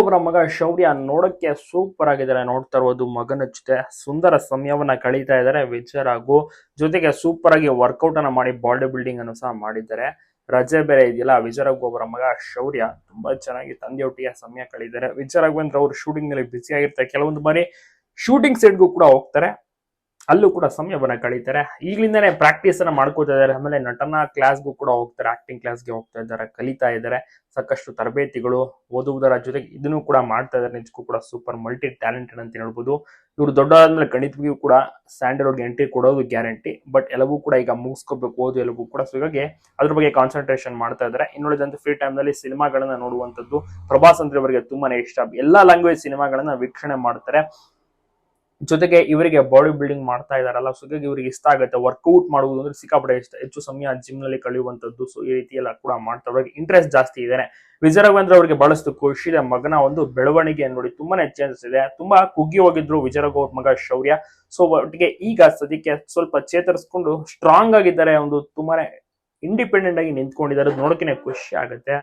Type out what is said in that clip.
ಅವರ ಮಗ ಶೌರ್ಯ ನೋಡಕ್ಕೆ ಸೂಪರ್ ಆಗಿದ್ದಾರೆ ನೋಡ್ತಾ ಇರೋದು ಮಗನ ಜೊತೆ. ಸುಂದರ ಸಮಯವನ್ನ ಕಳೀತಾ ಇದ್ದಾರೆ. ವಿಜಯರಾಘು ಜೊತೆಗೆ ಸೂಪರ್ ಆಗಿ ವರ್ಕೌಟ್ ಅನ್ನ ಮಾಡಿ ಬಾಡಿ ಬಿಲ್ಡಿಂಗ್ ಅನ್ನು ಸಹ ಮಾಡಿದ್ದಾರೆ. ರಜೆ ಬೇರೆ ಇದೆಯಲ್ಲ ಅವರ ಮಗ ಶೌರ್ಯ ತುಂಬಾ ಚೆನ್ನಾಗಿ ತಂದೆಯೊಟ್ಟಿಗೆ ಸಮಯ ಕಳೀತಾರೆ. ವಿಜಯರಾಘವೇಂದ್ರ ಅವರು ಶೂಟಿಂಗ್ನಲ್ಲಿ ಬ್ಯುಸಿ ಆಗಿರ್ತಾರೆ. ಕೆಲವೊಂದು ಬಾರಿ ಶೂಟಿಂಗ್ ಸೆಟ್ಗೂ ಕೂಡ ಹೋಗ್ತಾರೆ. ಅಲ್ಲೂ ಕೂಡ ಸಮಯವನ್ನು ಕಳೀತಾರೆ. ಈಗಲಿಂದನೇ ಪ್ರಾಕ್ಟೀಸ್ ಅನ್ನ ಮಾಡ್ಕೋತಾ ಇದ್ದಾರೆ. ಆಮೇಲೆ ನಟನಾ ಕ್ಲಾಸ್ಗೂ ಕೂಡ ಹೋಗ್ತಾರೆ. ಆಕ್ಟಿಂಗ್ ಕ್ಲಾಸ್ಗೆ ಹೋಗ್ತಾ ಇದ್ದಾರೆ. ಕಲಿತಾ ಇದ್ದಾರೆ. ಸಾಕಷ್ಟು ತರಬೇತಿಗಳು ಓದುವುದರ ಜೊತೆಗೆ ಇದನ್ನು ಕೂಡ ಮಾಡ್ತಾ ಇದ್ದಾರೆ. ನಿಜಕ್ಕೂ ಕೂಡ ಸೂಪರ್ ಮಲ್ಟಿ ಟ್ಯಾಲೆಂಟೆಡ್ ಅಂತ ಹೇಳ್ಬೋದು. ಇವರು ದೊಡ್ಡದಾದ್ಮೇಲೆ ಗಣಿತವಿಗೂ ಕೂಡ ಸ್ಟ್ಯಾಂಡರ್ಡ್ ಎಂಟ್ರಿ ಕೊಡೋದು ಗ್ಯಾರಂಟಿ ಬಟ್ ಎಲ್ಲವೂ ಕೂಡ ಈಗ ಮುಗಿಸ್ಕೋಬೇಕು. ಓದು ಎಲ್ಲವೂ ಕೂಡ. ಸೊ ಹೀಗಾಗಿ ಅದ್ರ ಬಗ್ಗೆ ಕಾನ್ಸಂಟ್ರೇಷನ್ ಮಾಡ್ತಾ ಇದ್ದಾರೆ. ಇನ್ನುಳಿದಂತೆ ಫ್ರೀ ಟೈಮ್ನಲ್ಲಿ ಸಿನಿಮಾಗಳನ್ನ ನೋಡುವಂತದ್ದು ಪ್ರಭಾಸ್ ಅಂದ್ರೆ ಇವರಿಗೆ ತುಂಬಾನೇ ಇಷ್ಟ. ಎಲ್ಲಾ ಲ್ಯಾಂಗ್ವೇಜ್ ಸಿನಿಮಾಗಳನ್ನ ವೀಕ್ಷಣೆ ಮಾಡ್ತಾರೆ. ಜೊತೆಗೆ ಇವರಿಗೆ ಬಾಡಿ ಬಿಲ್ಡಿಂಗ್ ಮಾಡ್ತಾ ಇದಾರಲ್ಲ ಸೊ ಇವರಿಗೆ ಇಷ್ಟ ಆಗುತ್ತೆ. ವರ್ಕೌಟ್ ಮಾಡುವುದು ಅಂದ್ರೆ ಸಿಕ್ಕಾಪಟ್ಟೆ ಇಷ್ಟ. ಹೆಚ್ಚು ಸಮಯ ಜಿಮ್ನಲ್ಲಿ ಕಳೆಯುವಂತದ್ದು ಸೊ ಈ ರೀತಿ ಎಲ್ಲ ಕೂಡ ಮಾಡ್ತಾ ಅವ್ರಿಗೆ ಇಂಟ್ರೆಸ್ಟ್ ಜಾಸ್ತಿ ಇದೆ ವಿಜಯ ರಾಘವೇಂದ್ರ ಅವರಿಗೆ ಬಹಳಷ್ಟು ಖುಷಿ ಇದೆ ಮಗನ ಒಂದು ಬೆಳವಣಿಗೆ ನೋಡಿ ತುಂಬಾನೇ ಚೇಂಜಸ್ ಇದೆ. ತುಂಬಾ ಕುಗ್ಗಿ ಹೋಗಿದ್ರು ವಿಜಯ ಅವ್ರ ಮಗ ಶೌರ್ಯ. ಸೊ ಒಟ್ಟಿಗೆ ಈಗ ಸದ್ಯಕ್ಕೆ ಸ್ವಲ್ಪ ಚೇತರಿಸ್ಕೊಂಡು ಸ್ಟ್ರಾಂಗ್ ಆಗಿದ್ದಾರೆ. ಒಂದು ತುಂಬಾನೇ ಇಂಡಿಪೆಂಡೆಂಟ್ ಆಗಿ ನಿಂತ್ಕೊಂಡಿದ್ದಾರೆ. ನೋಡೋಕೆ ಖುಷಿ ಆಗುತ್ತೆ.